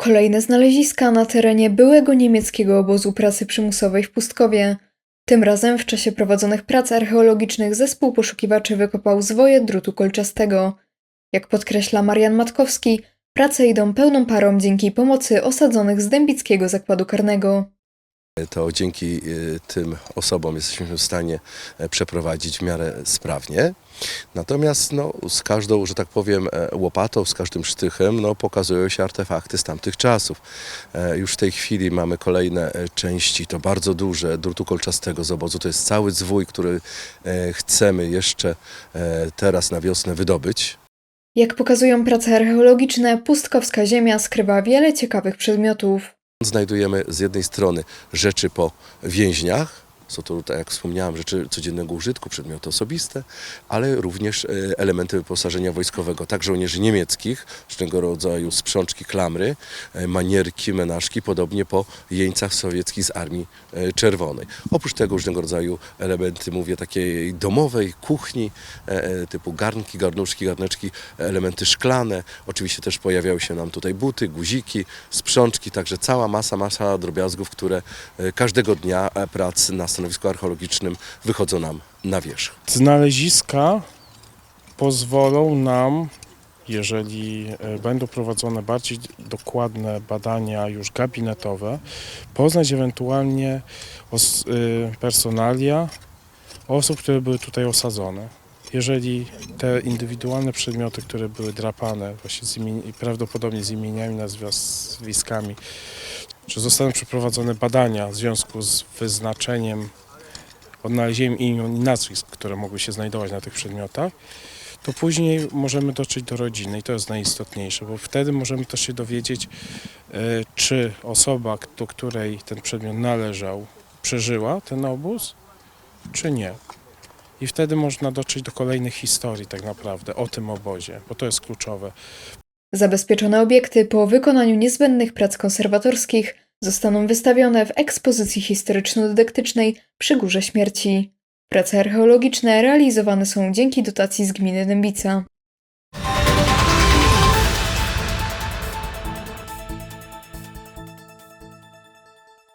Kolejne znaleziska na terenie byłego niemieckiego obozu pracy przymusowej w Pustkowie. Tym razem w czasie prowadzonych prac archeologicznych zespół poszukiwaczy wykopał zwoje drutu kolczastego. Jak podkreśla Marian Matkowski, prace idą pełną parą dzięki pomocy osadzonych z Dębickiego Zakładu Karnego. To dzięki y, tym osobom jesteśmy w stanie e, przeprowadzić w miarę sprawnie. Natomiast no, z każdą, że tak powiem, e, łopatą, z każdym sztychem no, pokazują się artefakty z tamtych czasów. E, Już w tej chwili mamy kolejne części, to bardzo duże, drutu kolczastego z obozu. To jest cały zwój, który chcemy jeszcze teraz na wiosnę wydobyć. Jak pokazują prace archeologiczne, pustkowska ziemia skrywa wiele ciekawych przedmiotów. Znajdujemy z jednej strony rzeczy po więźniach, są to, tak jak wspomniałem, rzeczy codziennego użytku, przedmioty osobiste, ale również e, elementy wyposażenia wojskowego, tak żołnierzy niemieckich, różnego rodzaju sprzączki, klamry, e, manierki, menażki, podobnie po jeńcach sowieckich z Armii e, Czerwonej. Oprócz tego różnego rodzaju elementy, mówię, takiej domowej, kuchni, typu garnki, garnuszki, garneczki, elementy szklane. Oczywiście też pojawiały się nam tutaj buty, guziki, sprzączki, także cała masa, masa drobiazgów, które każdego dnia e, prac na stanowisku archeologicznym wychodzą nam na wierzch. Znaleziska pozwolą nam, jeżeli e, będą prowadzone bardziej dokładne badania już gabinetowe, poznać ewentualnie y, personalia osób, które były tutaj osadzone. Jeżeli te indywidualne przedmioty, które były drapane, właśnie z imien- prawdopodobnie z imieniami, nazwiskami, czy zostaną przeprowadzone badania w związku z wyznaczeniem odnalezieniem imion i nazwisk, które mogły się znajdować na tych przedmiotach, to później możemy dotrzeć do rodziny i to jest najistotniejsze, bo wtedy możemy też się dowiedzieć, e, czy osoba, do której ten przedmiot należał, przeżyła ten obóz, czy nie. I wtedy można dotrzeć do kolejnych historii tak naprawdę o tym obozie, bo to jest kluczowe. Zabezpieczone obiekty po wykonaniu niezbędnych prac konserwatorskich zostaną wystawione w ekspozycji historyczno-dydaktycznej przy Górze Śmierci. Prace archeologiczne realizowane są dzięki dotacji z gminy Dębica.